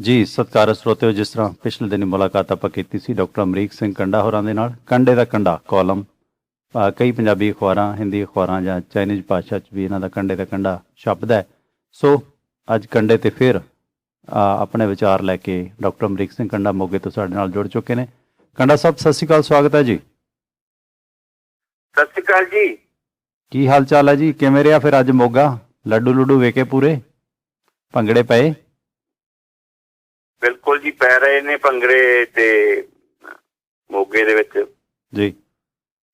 ਜੀ ਸਤਿਕਾਰਤ ਸਰੋਤਿਓ ਜਿਸ ਤਰ੍ਹਾਂ ਪਿਛਲੇ ਦਿਨੀ ਮੁਲਾਕਾਤ ਆਪਾਂ ਕੀਤੀ ਸੀ ਡਾਕਟਰ ਅਮਰੀਕ ਸਿੰਘ ਕੰਡਾ ਹੋਰਾਂ ਦੇ ਨਾਲ ਕੰਡੇ ਦਾ ਕੰਡਾ ਕਾਲਮ ਕਈ ਪੰਜਾਬੀ ਅਖਬਾਰਾਂ ਹਿੰਦੀ ਅਖਬਾਰਾਂ ਜਾਂ ਚਾਈਨੀਜ਼ ਭਾਸ਼ਾ 'ਚ ਵੀ ਇਹਨਾਂ ਦਾ ਕੰਡੇ ਦਾ ਕੰਡਾ ਛਪਦਾ ਹੈ। ਸੋ ਅੱਜ ਕੰਡੇ ਤੇ ਫਿਰ ਆਪਣੇ ਵਿਚਾਰ ਲੈ ਕੇ ਡਾਕਟਰ ਅਮਰੀਕ ਸਿੰਘ ਕੰਡਾ ਮੋਗੇ ਤੋਂ ਸਾਡੇ ਨਾਲ ਜੁੜ ਚੁੱਕੇ ਨੇ। ਕੰਡਾ ਸਾਹਿਬ ਸਤਿ ਸ਼੍ਰੀ ਅਕਾਲ ਸਵਾਗਤ ਹੈ ਜੀ। ਸਤਿ ਸ਼੍ਰੀ ਅਕਾਲ ਜੀ। ਕੀ ਹਾਲ ਚਾਲ ਹੈ ਜੀ? ਕਿਵੇਂ ਰਿਹਾ ਫਿਰ ਅੱਜ ਮੋਗਾ? ਲੱਡੂ ਲੁੱਡੂ ਵੇਕੇ ਪੂਰੇ? ਭੰਗੜੇ ਪਏ? ਬਿਲਕੁਲ ਜੀ ਪੈ ਰਹੇ ਨੇ ਭੰਗੜੇ ਤੇ ਮੋਗੇ ਦੇ ਵਿੱਚ। ਜੀ।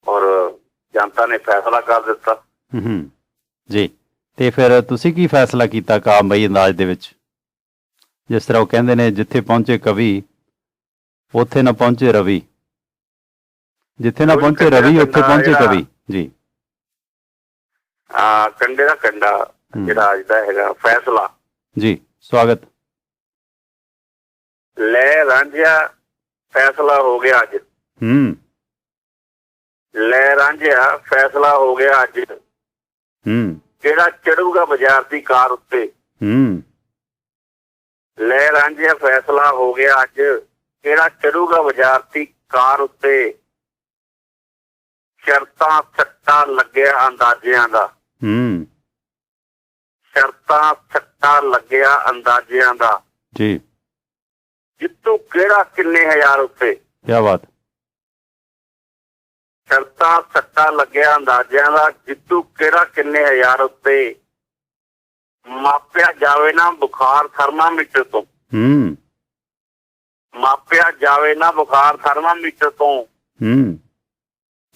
ਔਰ ਜਨਤਾ ਨੇ ਫੈਸਲਾ ਕਰ ਦਿੱਤਾ। ਹੂੰ ਜੀ। ਤੇ ਫਿਰ ਤੁਸੀਂ ਕੀ ਫੈਸਲਾ ਕੀਤਾ ਕਾਮਬਈ ਅੰਦਾਜ਼ ਦੇ ਵਿੱਚ? ਜਿਸ ਤਰ੍ਹਾਂ ਉਹ ਕਹਿੰਦੇ ਨੇ ਜਿੱਥੇ ਪਹੁੰਚੇ ਕਵੀ ਉੱਥੇ ਨਾ ਪਹੁੰਚੇ ਰਵੀ। ਜਿੱਥੇ ਨਾ ਪਹੁੰਚੇ ਰਵੀ ਉੱਥੇ ਪਹੁੰਚੇ ਕਵੀ। ਜੀ। ਆ ਕੰਡੇ ਦਾ ਕੰਡਾ। ਜਿਹੜਾ ਅੱਜ ਦਾ ਹੈਗਾ ਫੈਸਲਾ। ਜੀ ਸਵਾਗਤ। ਲੈ ਰਾਂਝਿਆ ਫੈਸਲਾ ਹੋ ਗਿਆ ਅੱਜ। ਹੂੰ। ਲੈ ਰਾਂਝਿਆ ਫੈਸਲਾ ਹੋ ਗਿਆ ਅੱਜ। ਹੂੰ। ਕਿਹੜਾ ਚੜੂਗਾ ਬਾਜ਼ਾਰ ਦੀ ਕਾਰ ਉੱਤੇ। ਹੂੰ। ਲੈ ਰਾਂਝਿਆ ਫੈਸਲਾ ਹੋ ਗਿਆ ਅੱਜ। ਕਿਹੜਾ ਚੜੂਗਾ ਬਾਜ਼ਾਰ ਦੀ ਕਾਰ ਉੱਤੇ। ਸ਼ਰਤਾਂ ਸੱਟਾ ਲੱਗਿਆ ਅੰਦਾਜ਼ਿਆਂ ਦਾ। ਹੂੰ। ਸ਼ਰਤਾਂ ਸੱਟਾ ਲੱਗਿਆ ਅੰਦਾਜ਼ਿਆਂ ਦਾ। ਜੀ। ਜਿੱਤੂ ਕਿਹੜਾ ਕਿੰਨੇ ਹਜ਼ਾਰ ਉੱਤੇ? ਕੀ ਬਾਤ। ਸ਼ਰਤਾਂ ਸੱਟਾ ਲੱਗਿਆ ਅੰਦਾਜ਼ਿਆਂ ਦਾ ਜਿੱਤੂ ਕਿਹੜਾ ਕਿੰਨੇ ਹਜ਼ਾਰ ਉੱਤੇ? ਮਾਪਿਆ ਜਾਵੇ ਨਾ ਬੁਖਾਰ ਥਰਮਾਮੀਟਰ ਤੋਂ। ਹੂੰ। ਮਾਪਿਆ ਜਾਵੇ ਨਾ ਬੁਖਾਰ ਥਰਮਾਮੀਟਰ ਤੋਂ। ਹੂੰ।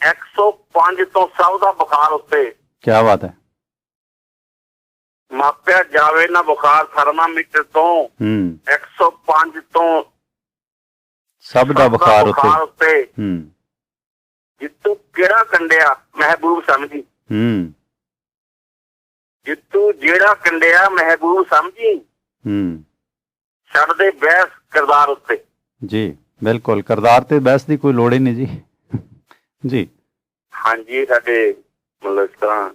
105 ਤੋਂ ਸਭ ਦਾ ਬੁਖਾਰ ਉੱਤੇ। ਕੀ ਬਾਤ ਹੈ। ਮਾਪਿਆ ਜਾਵੇ ਨਾ ਬੁਖਾਰ ਥਰਮਾਮੀਟਰ ਤੋਂ ਹੂੰ। 105 ਤੋਂ। ਸਭ ਦਾ ਬੁਖਾਰ ਉੱਤੇ। ਹੂੰ। ਜਿੱਤੂ ਕਿਹੜਾ ਕੰਡਿਆ? ਮਹਿਬੂਬ ਸਮਝੀ। ਹੂੰ। ਜਿੱਤੂ ਜਿਹੜਾ ਕੰਡਿਆ ਮਹਿਬੂਬ ਸਮਝੀ। ਹੂੰ। ਛੱਡ ਦੇ ਬਹਿਸ ਕਿਰਦਾਰ ਉੱਤੇ। ਜੀ ਬਿਲਕੁਲ। ਕਰਦਾਰ ਤੇ ਬਹਿਸ ਦੀ ਕੋਈ ਲੋੜ ਹੀ ਨਹੀਂ ਜੀ। ਜੀ। ਹਾਂਜੀ ਸਾਡੇ ਮਤਲਬ ਇਸ ਤਰ੍ਹਾਂ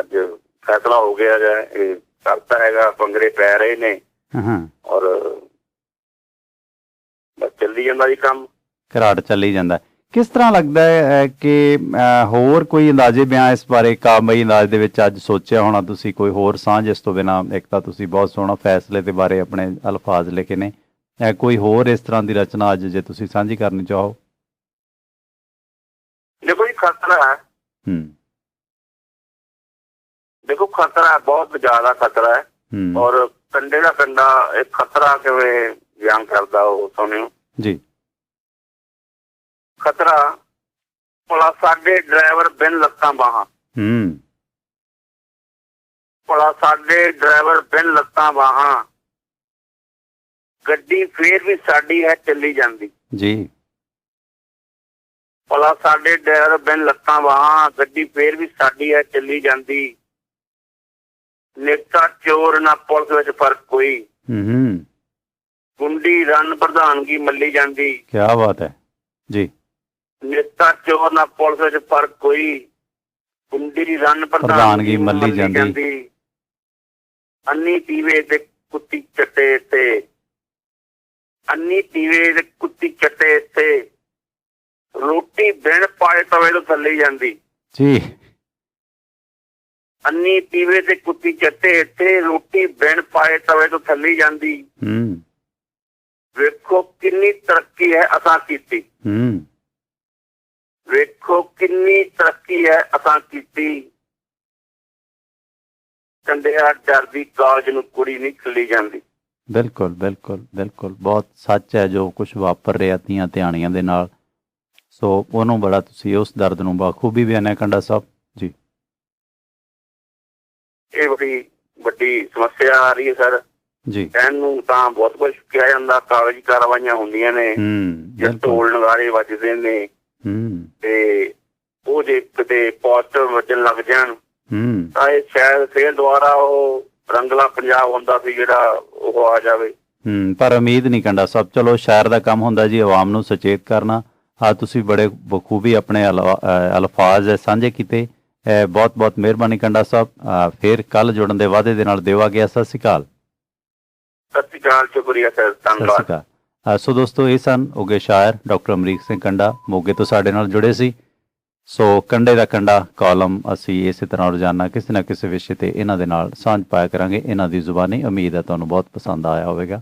ਅੱਜ ਫੈਸਲਾ ਹੋ ਗਿਆ ਇਹ ਕਰਤਾ ਹੈਗਾ ਭੰਗੜੇ ਪੈ ਰਹੇ ਨੇ। ਹਾਂ ਔਰ ਬਸ ਚੱਲੀ ਜਾਂਦਾ ਜੀ ਕੰਮ। ਘਰਾਟ ਚੱਲੀ ਜਾਂਦਾ। ਕਿਸ ਤਰ੍ਹਾਂ ਲੱਗਦਾ ਹੈ ਕਿ ਹੋਰ ਕੋਈ ਅੰਦਾਜ਼ੇ ਬਿਆਨ ਇਸ ਬਾਰੇ ਕਾਮਈ ਅੰਦਾਜ਼ ਦੇ ਵਿੱਚ ਅੱਜ ਸੋਚਿਆ ਹੋਣਾ ਤੁਸੀਂ? ਕੋਈ ਹੋਰ ਸਾਂਝ ਇਸ ਤੋਂ ਬਿਨਾ? ਇੱਕ ਤਾਂ ਤੁਸੀਂ ਬਹੁਤ ਸੋਹਣਾ ਫੈਸਲੇ ਦੇ ਬਾਰੇ ਆਪਣੇ ਅਲਫਾਜ਼ ਲਿਖੇ ਨੇ। ਕੋਈ ਹੋਰ ਇਸ ਤਰ੍ਹਾਂ ਦੀ ਰਚਨਾ ਅੱਜ ਜੇ ਤੁਸੀਂ ਸਾਂਝੀ ਕਰਨੀ ਚਾਹੋ? ਦੇਖੋ ਜੀ ਖਤਰਾ ਹੈ। ਹੂੰ। ਦੇਖੋ ਖਤਰਾ ਬਹੁਤ ਜ਼ਿਆਦਾ ਖਤਰਾ ਹੈ। ਹੂੰ। ਔਰ ਕੰਡੇ ਦਾ ਕੰਡਾ ਇਹ ਖਤਰਾ ਕਿਵੇਂ ਬਿਆਨ ਕਰਦਾ ਉਹ ਸੁਣਿਓ। ਜੀ। ਖਤਰਾ ਭਲਾ ਸਾਡੇ ਡਰਾਈਵਰ ਬਿਨ ਲੱਤਾਂ ਬਾਹਾਂ। ਹੂੰ। ਭਲਾ ਸਾਡੇ ਡਰਾਈਵਰ ਬਿਨ ਲੱਤਾਂ ਬਾਹਾਂ। ਗੱਡੀ ਫੇਰ ਵੀ ਸਾਡੀ ਹੈ ਚੱਲੀ ਜਾਂਦੀ। ਜੀ। ਭਲਾ ਸਾਡੇ ਡਰਾਈਵਰ ਬਿਨ ਲੱਤਾਂ ਬਾਹਾਂ ਗੱਡੀ ਫੇਰ ਵੀ ਸਾਡੀ ਹੈ ਚੱਲੀ ਜਾਂਦੀ। ਨੇਤਾ ਚੋਰ ਨਾ ਪੁਲਿਸ ਵਿੱਚ ਫ਼ਰਕ ਕੋਈ। ਹੂੰ ਗੁੰਡੀ ਰਨ ਪ੍ਰਧਾਨਗੀ ਮੱਲੀ ਜਾਂਦੀ। ਕੀ ਬਾਤ ਹੈ। ਜੀ। ਨੇਤਾ ਚੋਰ ਨਾ ਪੁਲਿਸ ਵਿੱਚ ਫ਼ਰਕ ਕੋਈ। ਗੁੰਡੀ ਰਨ ਪ੍ਰਧਾਨਗੀ ਮੱਲੀ ਜਾਂਦੀ। ਅੰਨੀ ਟੀਵੇ ਤੇ ਕੁੱਤੀ ਚੱਟੇ ਤੇ। ਅੰਨੀ ਟੀਵੇ ਤੇ ਕੁੱਤੀ ਚੱਟੇ ਤੇ। ਰੋਟੀ ਬਿਨ ਪਾਏ ਤਵੇ ਤੋਂ ਥੱਲੇ ਜਾਂਦੀ। ਜੀ। ਅੰਨੀ ਟੀਵੇ ਤੇ ਕੁੱਤੀ ਚੱਟੇ ਤੇ ਰੋਟੀ ਬਿਨ ਪਾਏ ਤਵੇ ਤੋਂ ਥੱਲੇ ਜਾਂਦੀ। ਹੂੰ। ਵੇਖੋ ਕਿੰਨੀ ਤਰੱਕੀ ਹੈ ਅਸਾਂ ਕੀਤੀ। ਹੂੰ। ਵੇਖੋ ਕਿੰਨੀ ਤਰੱਕੀ ਹੈ ਅਸਾਂ ਕੀਤੀ। ਕੰਡਿਆ ਡਰਦੀ ਕਾਲਜ ਨੂੰ ਕੁੜੀ ਨਹੀਂ ਖੱਲੀ ਜਾਂਦੀ। ਬਿਲਕੁਲ ਬਿਲਕੁਲ ਬਿਲਕੁਲ। ਬਹੁਤ ਸੱਚ ਹੈ ਜੋ ਕੁਝ ਵਾਪਰ ਰਿਹਾ ਤੀਆਂ ਧਿਆਣੀਆਂ ਦੇ ਨਾਲ। ਸੋ ਉਹਨੂੰ ਬੜਾ ਤੁਸੀਂ ਉਸ ਦਰਦ ਨੂੰ ਬਾਖੂਬੀ ਬਿਆਨਿਆ ਕੰਡਾ ਸਾਹਿਬ। ਇਹ ਬੜੀ ਵੱਡੀ ਸਮੱਸਿਆ ਆ ਰਹੀ ਹੈ ਸਰ। ਜੀ। ਕਹਿਣ ਨੂੰ ਤਾਂ ਬਹੁਤ ਕੁਝ ਕਿਹਾ ਜਾਂਦਾ ਕਾਗਜ਼ੀ ਕਾਰਵਾਈਆਂ ਹੁੰਦੀਆਂ ਨੇ ਹੂੰ ਜੇ ਬਿਲਕੁਲ। ਢੋਲ ਨਗਾਰੇ ਵੱਜਦੇ ਨੇ। ਹੂੰ। ਤੇ ਉਹ ਜੇ ਕਿਤੇ ਪੋਸਟਰ ਵੱਜਣ ਲੱਗ ਜਾਣ ਹੂੰ। ਤਾਂ ਇਹ ਸ਼ਾਇਦ ਫੇਰ ਦੁਬਾਰਾ ਉਹ ਰੰਗਲਾ ਪੰਜਾਬ ਹੁੰਦਾ ਸੀ ਜਿਹੜਾ ਉਹ ਆ ਜਾਵੇ। ਹੂੰ ਪਰ ਉਮੀਦ ਨਹੀਂ ਕੰਡਾ। ਸਾਹਿਬ ਚਲੋ ਸ਼ਾਇਰ ਦਾ ਕੰਮ ਹੁੰਦਾ ਜੀ ਆਵਾਮ ਨੂੰ ਸੁਚੇਤ ਕਰਨਾ। ਆ ਤੁਸੀਂ ਬੜੇ ਬਖੂਬੀ ਆਪਣੇ ਅਲਫਾਜ਼ ਸਾਂਝੇ ਕੀਤੇ। ਬਹੁਤ ਬਹੁਤ ਮਿਹਰਬਾਨੀ ਕੰਡਾ ਸਾਹਿਬ। ਫਿਰ ਕੱਲ ਜੁੜਨ ਦੇ ਵਾਅਦੇ ਦੇ ਨਾਲ ਦੇਵਾ ਗਿਆ। ਸਤਿ ਸ਼੍ਰੀ ਅਕਾਲ। ਸਤਿ ਸ਼੍ਰੀ ਅਕਾਲ ਸ਼ੁਕਰੀਆ ਸਰ ਸਤਿ ਸ਼੍ਰੀ ਧੰਨਵਾਦ। ਸੋ ਦੋਸਤੋ ਇਹ ਸਨ ਉਗੇ ਸ਼ਾਇਰ ਡਾਕਟਰ ਅਮਰੀਕ ਸਿੰਘ ਕੰਡਾ। ਮੋਗੇ ਤੋਂ ਸਾਡੇ ਨਾਲ ਜੁੜੇ ਸੀ। ਸੋ ਕੰਡੇ ਦਾ ਕੰਡਾ ਕਾਲਮ ਅਸੀਂ ਇਸੇ ਤਰ੍ਹਾਂ ਰੋਜ਼ਾਨਾ ਕਿਸੇ ਨਾ ਕਿਸੇ ਵਿਸ਼ੇ ਤੇ ਇਹਨਾਂ ਦੇ ਨਾਲ ਸਾਂਝ ਪਾਇਆ ਕਰਾਂਗੇ। ਇਹਨਾਂ ਦੀ ਜ਼ੁਬਾਨੀ ਉਮੀਦ ਹੈ ਤੁਹਾਨੂੰ ਬਹੁਤ ਪਸੰਦ ਆਇਆ ਹੋਵੇਗਾ।